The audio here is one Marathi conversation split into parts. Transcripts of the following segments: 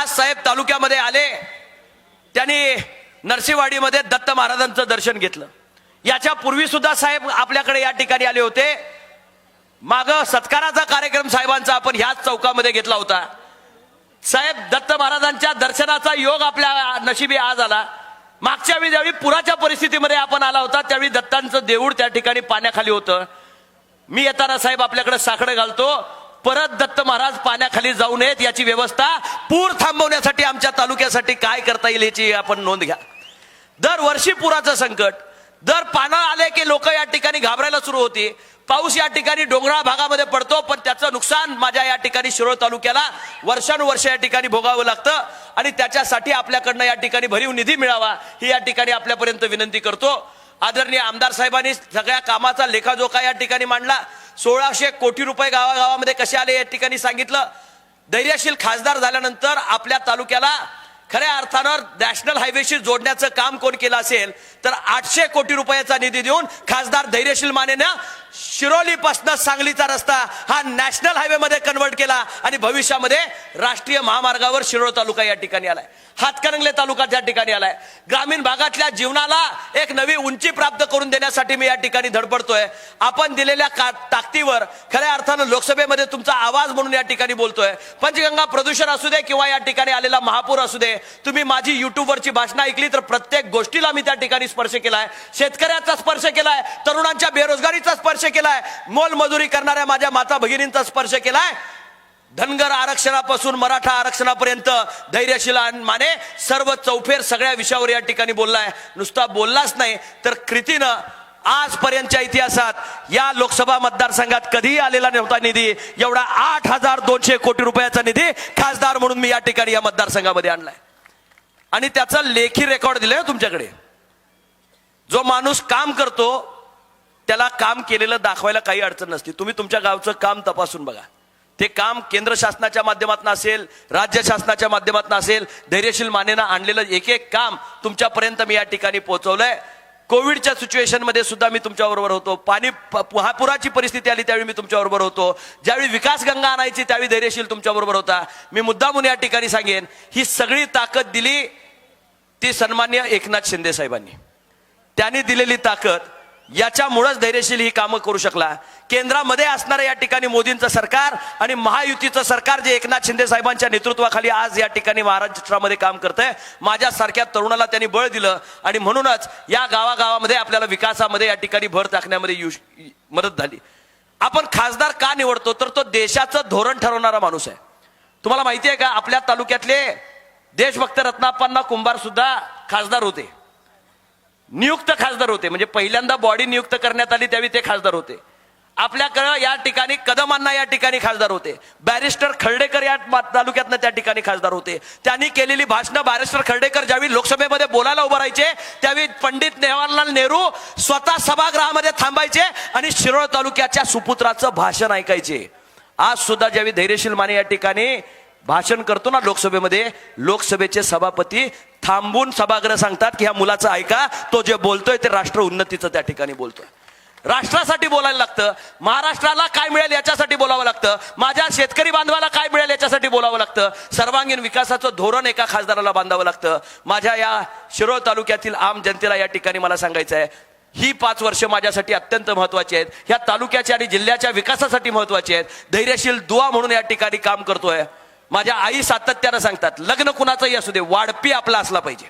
आज साहेब तालुक्यामध्ये आले. त्यांनी नरसिंहवाडीमध्ये दत्त महाराजांचं दर्शन घेतलं. याच्या पूर्वी सुद्धा साहेब आपल्याकडे या ठिकाणी आले होते. माग सत्काराचा कार्यक्रम साहेबांचा आपण ह्याच चौकामध्ये घेतला होता. साहेब दत्त महाराजांच्या दर्शनाचा योग आपल्या नशिबी आज आला. मागच्या वेळी ज्यावेळी पुराच्या परिस्थितीमध्ये आपण आला होता त्यावेळी दत्तांचं देऊळ त्या ठिकाणी पाण्याखाली होतं. मी येताना साहेब आपल्याकडे साखडं घालतो. परत दत्त महाराज पाण्याखाली जाऊ नयेत याची व्यवस्था पूर थांबवण्यासाठी आमच्या तालुक्यासाठी काय करता येईल याची आपण नोंद घ्या. दरवर्षी पुराचं संकट दर पानं आले की लोक या ठिकाणी घाबरायला सुरू होती. पाऊस या ठिकाणी डोंगराळ भागामध्ये पडतो पण त्याचं नुकसान माझ्या या ठिकाणी शिरोळ तालुक्याला वर्षानुवर्ष या ठिकाणी भोगावं लागतं आणि त्याच्यासाठी आपल्याकडनं या ठिकाणी भरीव निधी मिळावा ही या ठिकाणी आपल्यापर्यंत विनंती करतो. आदरणीय आमदार साहेबांनी सगळ्या कामाचा लेखाजोखा या ठिकाणी मांडला. सोळाशे कोटी रुपये गावागावामध्ये कसे आले या ठिकाणी सांगितलं. धैर्यशील खासदार झाल्यानंतर आपल्या तालुक्याला खऱ्या अर्थानं नॅशनल हायवेशी जोडण्याचं काम कोण केलं असेल तर आठशे कोटी रुपयाचा निधी देऊन खासदार धैर्यशील मानेनं शिरोलीपासून सांगलीचा रस्ता हा नॅशनल हायवेमध्ये कन्वर्ट केला आणि भविष्यामध्ये राष्ट्रीय महामार्गावर शिरोळ तालुका या ठिकाणी आलाय. हातकणंगले तालुका त्या ठिकाणी आलाय. ग्रामीण भागातल्या जीवनाला एक नवी उंची प्राप्त करून देण्यासाठी मी या ठिकाणी धडपडतोय. आपण दिलेल्या का ताकदीवर खऱ्या अर्थानं लोकसभेमध्ये तुमचा आवाज म्हणून या ठिकाणी बोलतोय. पंचगंगा प्रदूषण असू दे किंवा या ठिकाणी आलेला महापूर असू दे तुम्ही माझी युट्यूबवरची भाषणं ऐकली तर प्रत्येक गोष्टीला मी त्या ठिकाणी स्पर्श केलाय. शेतकऱ्याचा स्पर्श केलाय तरुणांच्या बेरोजगारीचा स्पर्श केलाय मोलमजुरी करणाऱ्या माझ्या माता भगिनींचा स्पर्श केलाय. धनगर आरक्षणापासून मराठा आरक्षणापर्यंत धैर्यशील माने सर्व चौफेर सगळ्या विषयावर या ठिकाणी बोललाय. नुसता बोललाच नाही तर कृतीनं आजपर्यंतच्या इतिहासात या लोकसभा मतदारसंघात कधीही आलेला नव्हता निधी. एवढा आठ हजार दोनशे कोटी रुपयाचा निधी खासदार म्हणून मी या ठिकाणी या मतदारसंघामध्ये आणलाय. आणि त्याचा लेखी रेकॉर्ड दिलाय हो तुमच्याकडे. जो माणूस काम करतो त्याला काम केलेलं दाखवायला काही अडचण नसते. तुम्ही तुमच्या गावचं काम तपासून बघा. ते काम केंद्र शासनाच्या माध्यमातून असेल राज्य शासनाच्या माध्यमातून असेल धैर्यशील मानेनं आणलेलं एक एक काम तुमच्यापर्यंत मी या ठिकाणी पोहोचवलंय. कोविडच्या सिच्युएशनमध्ये सुद्धा मी तुमच्याबरोबर होतो. पाणी प- महापुराची परिस्थिती आली त्यावेळी मी तुमच्याबरोबर होतो. ज्यावेळी विकास गंगा आणायची त्यावेळी धैर्यशील तुमच्याबरोबर होता. मी मुद्दामून या ठिकाणी सांगेन ही सगळी ताकद दिली ती सन्मान्य एकनाथ शिंदे साहेबांनी. त्यांनी दिलेली ताकद याच्यामुळेच धैर्यशील ही कामं करू शकला. केंद्रामध्ये असणारं या ठिकाणी मोदींचं सरकार आणि महायुतीचं सरकार जे एकनाथ शिंदे साहेबांच्या नेतृत्वाखाली आज या ठिकाणी महाराष्ट्रामध्ये काम करतंय माझ्यासारख्या तरुणाला त्यांनी बळ दिलं आणि म्हणूनच या गावागावामध्ये आपल्याला विकासामध्ये या ठिकाणी भर टाकण्यामध्ये यू मदत झाली. आपण खासदार का निवडतो? तर तो देशाचं धोरण ठरवणारा माणूस आहे. तुम्हाला माहिती आहे का? आपल्या तालुक्यातले देशभक्त रत्नाप्पांना कुंभार सुद्धा खासदार होते. नियुक्त खासदार होते. म्हणजे पहिल्यांदा बॉडी नियुक्त करण्यात आली त्यावेळी ते खासदार होते. आपल्याकडं या ठिकाणी कदमांना या ठिकाणी खासदार होते. बॅरिस्टर खर्डेकर या तालुक्यातनं त्या ठिकाणी खासदार होते. त्यांनी केलेली भाषणं बॅरिस्टर खर्डेकर ज्यावेळी लोकसभेमध्ये बोलायला उभं राहायचे त्यावेळी पंडित जवाहरलाल नेहरू स्वतः सभागृहामध्ये थांबायचे आणि शिरोळ तालुक्याच्या सुपुत्राचं भाषण ऐकायचे. आज सुद्धा ज्यावेळी धैर्यशील माने या ठिकाणी भाषण करतो ना लोकसभेमध्ये लोकसभेचे सभापती थांबून सभागृह सांगतात की ह्या मुलाचं ऐका तो जे बोलतोय ते राष्ट्र उन्नतीचं त्या ठिकाणी बोलतोय. राष्ट्रासाठी बोलायला लागतं. महाराष्ट्राला काय मिळेल याच्यासाठी बोलावं लागतं. माझ्या शेतकरी बांधवाला काय मिळेल याच्यासाठी बोलावं लागतं. सर्वांगीण विकासाचं धोरण एका खासदाराला बांधावं लागतं. माझ्या या शिरोळ तालुक्यातील आम जनतेला या ठिकाणी मला सांगायचं आहे ही पाच वर्ष माझ्यासाठी अत्यंत महत्वाची आहेत. ह्या तालुक्याच्या आणि जिल्ह्याच्या विकासासाठी महत्वाची आहेत. धैर्यशील दुवा म्हणून या ठिकाणी काम करतोय. माझ्या आई सातत्यानं सांगतात लग्न कुणाचंही असू दे वाढपी आपला असला पाहिजे.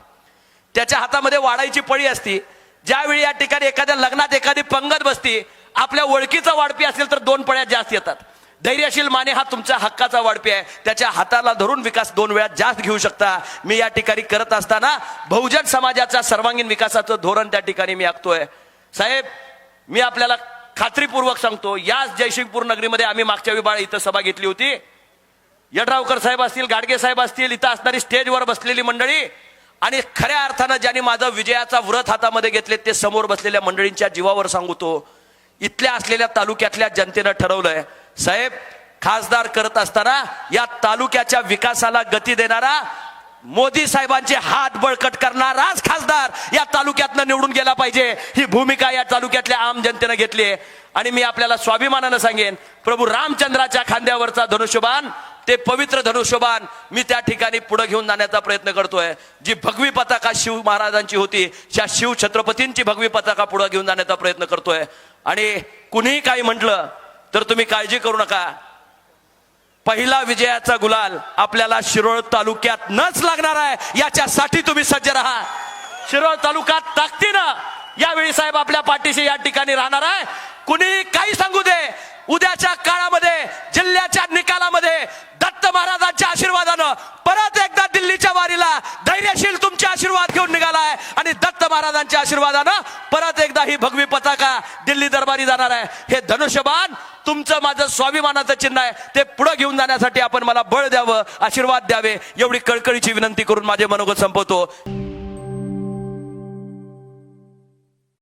त्याच्या हातामध्ये वाढायची पळी असती ज्यावेळी या ठिकाणी एखाद्या लग्नात एखादी पंगत बसती आपल्या ओळखीचा वाढपी असेल तर दोन पळ्या जास्त येतात. धैर्यशील माने हा तुमच्या हक्काचा वाढपी आहे. त्याच्या हाताला धरून विकास दोन वेळा जास्त घेऊ शकता. मी या ठिकाणी करत असताना बहुजन समाजाचा सर्वांगीण विकासाचं धोरण त्या ठिकाणी मी आखतोय. साहेब मी आपल्याला खात्रीपूर्वक सांगतो याच जयसिंगपूर नगरीमध्ये आम्ही मागच्या विभाग इथं सभा घेतली होती. यड्रावकर साहेब असतील गाडगे साहेब असतील इथं असणारी स्टेजवर बसलेली मंडळी आणि खऱ्या अर्थानं ज्यांनी माझं विजयाचा व्रत हातामध्ये घेतले ते समोर बसलेल्या मंडळींच्या जीवावर सांगतो इथल्या असलेल्या तालुक्यातल्या जनतेनं ठरवलंय साहेब खासदार करत असताना या तालुक्याच्या विकासाला गती देणारा मोदी साहेबांचे हात बळकट करणाराच खासदार या तालुक्यातनं निवडून गेला पाहिजे ही भूमिका या तालुक्यातल्या आम जनतेनं घेतली आहे. आणि मी आपल्याला स्वाभिमानानं सांगेन प्रभू रामचंद्राच्या खांद्यावरचा धनुष्यबाण ते पवित्र धनुष्यबाण मी त्या ठिकाणी पुढे घेऊन जाण्याचा प्रयत्न करतोय. जी भगवी पताका शिव महाराजांची होती त्या शिव छत्रपतींची भगवी पताका पुढे घेऊन जाण्याचा प्रयत्न करतोय. आणि कुणीही काही म्हटलं तर तुम्ही काळजी करू नका. पहिला विजयाचा गुलाल आपल्याला शिरोळ तालुक्यात नच लागणार आहे याच्यासाठी तुम्ही सज्ज राहा. शिरोळ तालुक्यात ताकदीनं यावेळी साहेब आपल्या पाठीशी या ठिकाणी राहणार आहे. कुणी काही सांगू दे उद्याच्या काळामध्ये जिल्ह्याच्या निकालामध्ये दत्त महाराजांच्या आशीर्वादानं परत एकदा दिल्लीच्या वारीला धैर्यशील तुमचे आशीर्वाद घेऊन निघालाय आणि दत्त महाराजांच्या आशीर्वादानं परत एकदा ही भगवी पताका दिल्ली दरबारी जाणार आहे. हे धनुष्यबाण तुमचं माझं स्वाभिमानाचं चिन्ह आहे. ते पुढे घेऊन जाण्यासाठी आपण मला बळ द्यावं आशीर्वाद द्यावे एवढी कळकळीची विनंती करून माझे मनोगत संपवतो.